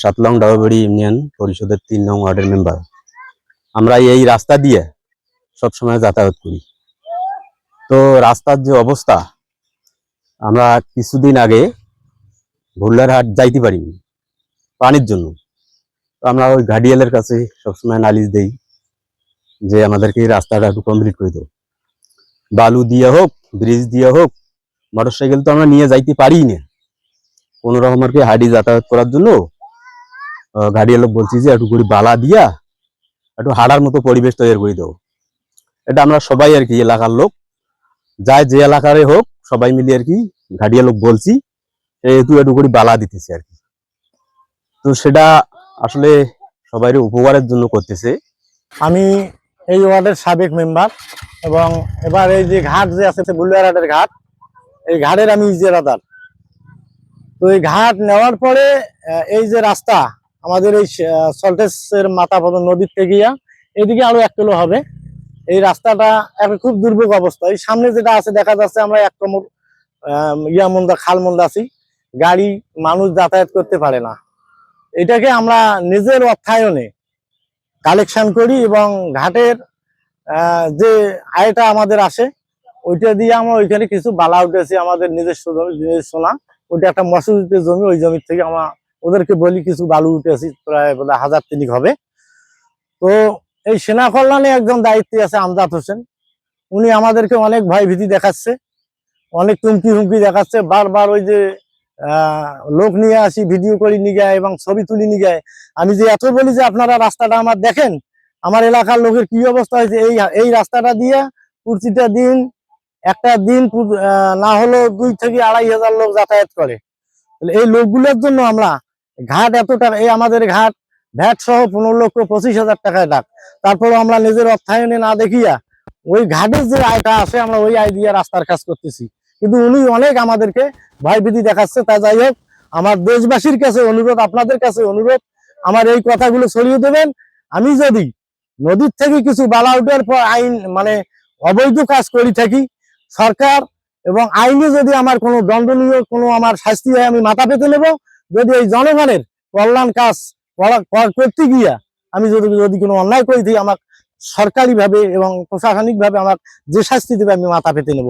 সাতলং ডাবাবাড়ি union পরিষদের তিন নং ওয়ার্ডের মেম্বার। আমরা এই রাস্তা দিয়ে সবসময় যাতায়াত করি। তো রাস্তার যে অবস্থা, আমরা কিছুদিন আগে ভুল্লারহাট যাইতে পারিনি, পানির জন্য। তো আমরা ওই গার্ডিয়ালের কাছে সবসময় নালিশ দেই যে আমাদেরকে এই রাস্তাটা একটু কমপ্লিট করে দাও। বালু দিয়ে হোক ব্রিজ দিয়ে হোক মোটরসাইকেল তো আমরা নিয়ে যাইতে পারি না। কোনো রকম আর কি হাডি যাতায়াত করার জন্য আহ, গাড়ি লোক বলছি যে একটু করে বালা দিয়া একটু হাড়ার মতো পরিবেশ তৈরি করে দেবো এটা আমরা সবাই আর কি এলাকার লোক। যায় যে এলাকারে হোক সবাই মিলে আর কি গাড়িয়া লোক বলছি একটু একটু করে বালা দিতেছে আর কি। তো সেটা আসলে সবাই উপকারের জন্য করতেছে। আমি এই ওয়ার্ডের সাবেক মেম্বার এবং এবার এই যে ঘাট যে আছে বুলিয়ারহাটের ঘাট এই ঘাটের আমি ইজেরাদার তো এই ঘাট নেওয়ার পরে এই যে রাস্তা আমাদের এই সল্টেসের মাথা পদ নদীর থেকে এদিকে আরও এক কিলো হবে। এই রাস্তাটা এখন খুব দুর্ভোগ অবস্থা। এই সামনে যেটা আছে, দেখা যাচ্ছে আমরা এক কমর ইয়া মন্দা, খাল মন্দা আছি। গাড়ি মানুষ যাতায়াত করতে পারে না। এটাকে আমরা নিজের অর্থায়নে কালেকশন করি এবং ঘাটের যে আয়টা আমাদের আসে, ওইটা দিয়ে আমরা ওইখানে কিছু বালা উঠেছি। আমাদের নিজস্ব জমি, নিজস্ব না। ওইটা একটা মসজিদের জমি, ওই জমি থেকে আমরা ওদেরকে বলি কিছু বালু উঠেছি, প্রায় বোধহয় হাজার তিনিক হবে। তো এই সেনা কল্যাণে একজন দায়িত্বে আছে আমজাদ হোসেন। উনি আমাদেরকে অনেক ভয় ভীতি দেখাচ্ছে, অনেক তুমকি হুমকি দেখাচ্ছে। বারবার ওই যে লোক নিয়ে আসি, ভিডিও করি নিয়ে যায় এবং ছবি তুলি নিয়ে যায়। আমি যে এত বলি যে আপনারা রাস্তাটা আমার দেখেন, আমার এলাকার লোকের কি অবস্থা হয়েছে? এই এই রাস্তাটা দিয়ে প্রতিটা দিন, একটা দিন না হলেও দুই থেকে আড়াই হাজার লোক যাতায়াত করে। এই লোকগুলোর জন্য আমরা ঘাট এত টাকা এই আমাদের ঘাট, ভ্যাট সহ পনেরো লক্ষ পঁচিশ হাজার টাকায় ডাক। তারপরে আমরা নিজের অর্থায়নে না দেখিয়া ওই ঘাটের যে আয়টা আসে আমরা ওই আয় দিয়ে রাস্তার কাজ করতেছি। কিন্তু উনি অনেক আমাদেরকে ভয়ভীতি দেখাচ্ছে। তা যাই হোক, আমার দেশবাসীর কাছে অনুরোধ, আপনাদের কাছে অনুরোধ, আমার এই কথাগুলো ছড়িয়ে দেবেন। আমি যদি নদীর থেকে কিছু বালা উঠার পর আইন মানে অবৈধ কাজ করি থাকি, সরকার এবং আইনে যদি আমার কোনো দণ্ডনীয়, কোনো আমার শাস্তি হয়, আমি মাথা পেতে নেব। যদি এই জনগণের কল্যাণ কাজ করা- করা- করতে গিয়া আমি যদি যদি কোনো অন্যায় করি দিই আমার সরকারিভাবে এবং প্রশাসনিকভাবে আমার যে শাস্তি দেবে, আমি মাথা পেতে নেব।